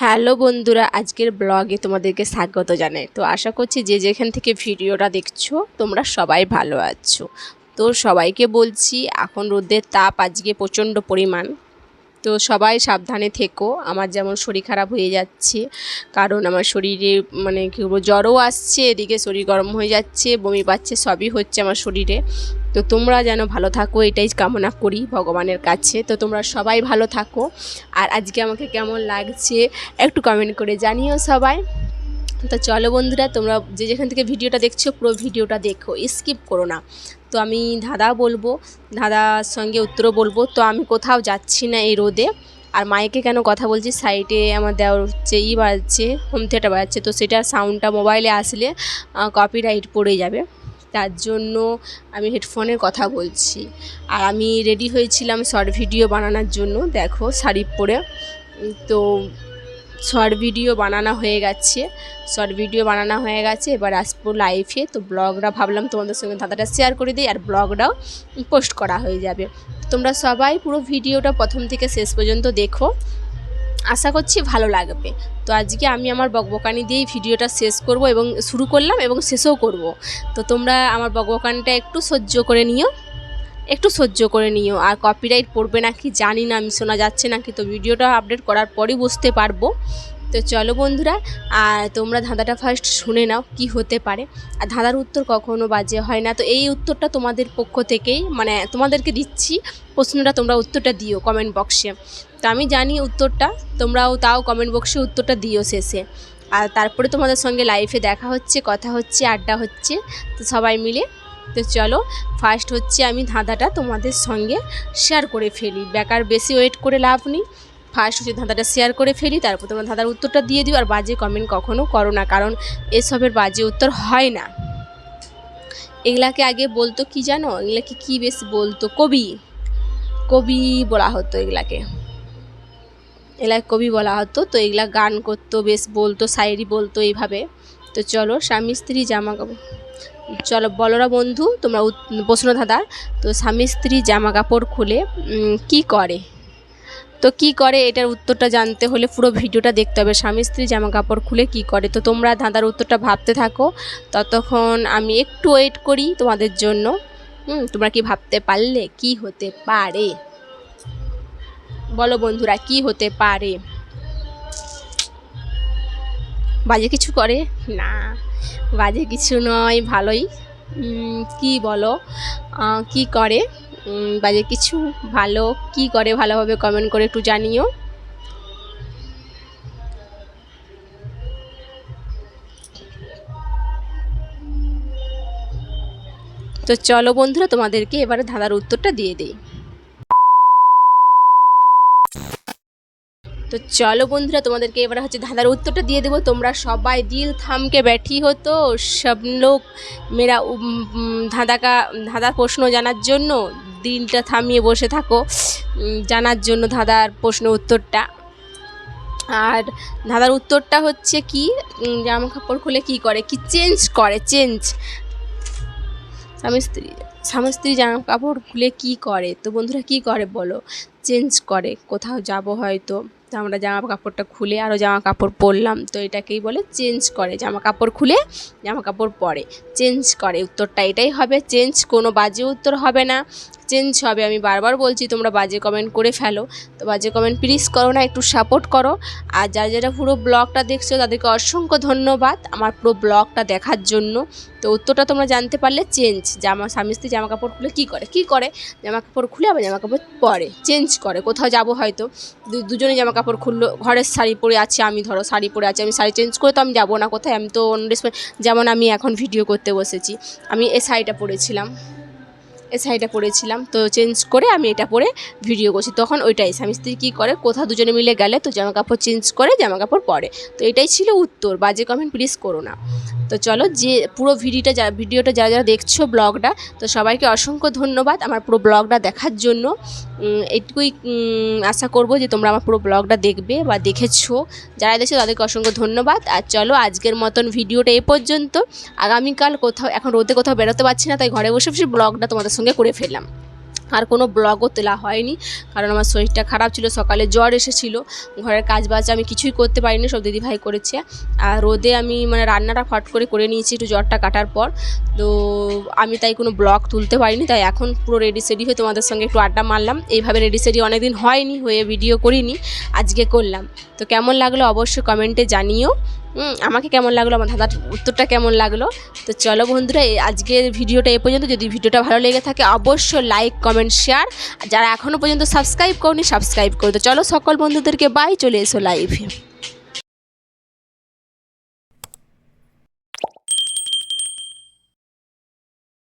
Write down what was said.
Hello বন্ধুরা, আজকের ব্লগে তোমাদেরকে স্বাগত জানাই। তো আশা করছি যে যেখান থেকে ভিডিওটা দেখছ, তোমরা সবাই ভালো আছো। তো সবাইকে বলছি, এখন রোদের তাপ আজকে প্রচণ্ড পরিমাণ। তো সবাই সাবধানে থেকো। আমার যেমন শরীর খারাপ হয়ে যাচ্ছে, কারণ আমার শরীরে মানে কী বলব, জ্বরও আসছে, এদিকে শরীর গরম হয়ে যাচ্ছে, বমি পাচ্ছে, সবই হচ্ছে আমার শরীরে। তো তোমরা যেন ভালো থাকো, এটাই কামনা করি ভগবানের কাছে। তো তোমরা সবাই ভালো থাকো। আর আজকে আমাকে কেমন লাগছে একটু কমেন্ট করে জানিও সবাই। তো চলো বন্ধুরা, তোমরা যে যেখান থেকে ভিডিওটা দেখছ, পুরো ভিডিওটা দেখো স্কিপ করো না। তো আমি দাদা বলব, দাদার সঙ্গে উত্তরও বলব। তো আমি কোথাও যাচ্ছি না এই রোদে, আর মাইকে কেন কথা বলছি? সাইডে আমার দেওয়ার হচ্ছে ই বাজছে হোম থিয়েটার বাজছে, তো সেটার সাউন্ডটা মোবাইলে আসলে কপিরাইট পড়ে যাবে। তার জন্য আমি হেডফোনে কথা বলছি। আর আমি রেডি হয়েছিলাম শর্ট ভিডিও বানানোর জন্য, দেখো শাড়ি পরে। তো শর্ট ভিডিও বানানো হয়ে গেছে। শর্ট ভিডিও বানানো হয়ে গেছে। এবার আসব লাইভে তো ব্লগটা ভাবলাম তোমাদের সঙ্গে দাদাটা শেয়ার করে দিই আর ব্লগটাও পোস্ট করা হয়ে যাবে। তোমরা সবাই পুরো ভিডিওটা প্রথম থেকে শেষ পর্যন্ত দেখো। আশা করছি ভালো লাগবে। তো আজকে আমি আমার বকবকানি দিয়েই ভিডিওটা শেষ করব এবং শুরু করলাম এবং শেষও করব। তো তোমরা আমার বকবকানিটা একটু সহ্য করে নিও। একটু সহ্য করে নিও। আর কপিরাইট পড়বে নাকি জানি না, আমি শোনা যাচ্ছে নাকি, তো ভিডিওটা আপডেট করার পরই বুঝতে পারব। তো চলো বন্ধুরা আর তোমরা ধাঁধাটা ফার্স্ট শুনে নাও কি হতে পারে। আর ধাঁধার উত্তর কখনো বাজে হয় না। তো এই উত্তরটা তোমাদের পক্ষ থেকেই মানে তোমাদেরকে দিচ্ছি। প্রশ্নটা তোমরা উত্তরটা দিও কমেন্ট বক্সে তো আমি জানি উত্তরটা, তোমরাও তাও কমেন্ট বক্সে উত্তরটা দিও শেষে। আর তারপরে তোমাদের সঙ্গে লাইফে দেখা হচ্ছে, কথা হচ্ছে, আড্ডা হচ্ছে। তো সবাই মিলে তো চলো ফার্স্ট হচ্ছে আমি ধাঁধাটা তোমাদের সঙ্গে শেয়ার করে ফেলি। বেকার বেশি ওয়েট করে লাভ নেই। ফার্স্ট হচ্ছে ধাঁধাটা শেয়ার করে ফেলি, তারপর তোমরা ধাঁধার উত্তরটা দিয়ে দিও, আর বাজে কমেন্ট কখনও করো না, কারণ এসবের বাজে উত্তর হয় না। এগুলাকে আগে বলতো কি জানো? এগুলাকে কি বেশ বলতো? কবি। কবি বলা হতো এগুলাকে। এগুলা কবি বলা হতো, তো এগুলা গান করতো, বেশ বলতো শায়েরি বলতো এইভাবে। তো চলো, স্বামী স্ত্রী জামা কাপড় চলো বলরা বন্ধু, তোমরা প্রশ্ন দাদার তো স্বামী স্ত্রী জামা কাপড় খুলে কি করে? তো কি করে? এটার উত্তরটা জানতে হলে পুরো ভিডিওটা দেখতে হবে। স্বামী স্ত্রী জামা কাপড় খুলে কি করে? তো তোমরা ধাঁধার উত্তরটা ভাবতে থাকো। ততক্ষণ আমি একটু ওয়েট করি তোমাদের জন্য। তোমরা কি ভাবতে পারলে? কি হতে পারে? বলো বন্ধুরা, কি হতে পারে? বাজে কিছু করে? না, বাজে কিছু নয়, ভালোই। কি বলো? কি করে? বাজে কিছু ভালো, কি করে ভালোভাবে কমেন্ট করে একটু জানিও। তো চলো বন্ধুরা, তোমাদেরকে এবারে ধাঁধার উত্তরটা দিয়ে দিই। তো চলো বন্ধুরা তোমাদেরকে এবার হচ্ছে ধাঁধার উত্তরটা দিয়ে দেবো। তোমরা সবাই দিল থামকে ব্যাঠি হতো সব লোক মেরা উম, উম, ধাঁধা কা ধাঁধার প্রশ্ন জানার জন্য দিলটা থামিয়ে বসে থাকো। জানার জন্য ধাঁধার প্রশ্ন উত্তরটা। আর ধাঁধার উত্তরটা হচ্ছে কি? জামা কাপড় খুলে কি করে? কি চেঞ্জ করে? চেঞ্জ। স্বামী স্ত্রী স্বামী স্ত্রী জামা কাপড় খুলে কি করে? তো বন্ধুরা কি করে বলো? চেঞ্জ করে কোথাও যাব হয়তো। আমরা জামা কাপড়টা খুলে আরও জামা কাপড় পরলাম। তো এটাকেই বলে চেঞ্জ করে। জামা কাপড় খুলে জামা কাপড় পরে। চেঞ্জ করে। উত্তরটা এটাই হবে, চেঞ্জ কোনো বাজে উত্তর হবে না। চেঞ্জ হবে। আমি বারবার বলছি, তোমরা বাজে কমেন্ট করে ফেলো। তো বাজে কমেন্ট প্লিজ করো না, একটু সাপোর্ট করো। আর যারা যারা পুরো ব্লগটা দেখছ, তাদেরকে অসংখ্য ধন্যবাদ আমার পুরো ব্লগটা দেখার জন্য। তো উত্তরটা তোমরা জানতে পারলে চেঞ্জ। জামা, স্বামী স্ত্রী জামা কাপড় খুলে কী করে? কী করে? জামা কাপড় খুলে আবার জামা কাপড় পরে। চেঞ্জ করে। কোথাও যাব হয়তো। দুজনে জামা খুললো, ঘরের শাড়ি পরে আছে আমি, ধরো শাড়ি পরে আছি, আমি শাড়ি চেঞ্জ করে তো আমি যাব না কোথায়, আমি তো অন্য ড্রেস যেমন আমি এখন ভিডিও করতে বসেছি, আমি এই শাড়িটা পরেছিলাম। এই শাড়িটা পরেছিলাম তো চেঞ্জ করে আমি এটা পরে ভিডিও করছি। তখন ওইটাই স্বামী স্ত্রী কী করে? কোথাও দুজনে মিলে গেলে তো জামা কাপড় চেঞ্জ করে জামা কাপড় পরে। তো এটাই ছিল উত্তর বাজে কমেন্ট প্লিজ করো না। তো চলো যে পুরো ভিডিওটা যা ভিডিওটা যারা যারা দেখছ ব্লগটা তো সবাইকে অসংখ্য ধন্যবাদ আমার পুরো ব্লগটা দেখার জন্য। উম, এইটুকুই আশা করব যে তোমরা আমার পুরো ব্লগটা দেখবে বা দেখেছ। যারা দেখছ তাদেরকে অসংখ্য ধন্যবাদ। আর চলো আজকের মতন ভিডিওটা এ পর্যন্ত। আগামীকাল কোথাও এখন রোদে কোথাও বেরোতে পারছি না তাই ঘরে বসে বসে ব্লগটা তোমাদের সঙ্গে করে ফেললাম। আর কোনো ব্লগও তোলা হয়নি, কারণ আমার শরীরটা খারাপ ছিল, সকালে জ্বর এসেছিল, ঘরের কাজ বাজ আমি কিছুই করতে পারিনি, সব দিদিভাই করেছে। আর রোদে আমি মানে রান্নাটা ফট করে করে নিয়েছি একটু জ্বরটা কাটার পর। তো আমি তাই কোনো ব্লগ তুলতে পারিনি, তাই এখন পুরো রেডি সেডি হয়ে তোমাদের সঙ্গে একটু আড্ডা মারলাম। এইভাবে রেডি সেডি অনেকদিন হয়নি, হয়ে ভিডিও করিনি, আজকে করলাম। তো কেমন লাগল অবশ্যই কমেন্টে জানিও। আমাকে কেমন লাগল, আমার দাদার উত্তরটা কেমন লাগল? তো চলো বন্ধুরা আজকের ভিডিওটা এ পর্যন্ত। যদি ভিডিওটা ভালো লেগে থাকে অবশ্য লাইক কমেন্ট শেয়ার যারা এখনও পর্যন্ত সাবস্ক্রাইব করনি সাবস্ক্রাইব করে তো চলো সকল বন্ধুদেরকে বাই চলে এসো লাইভে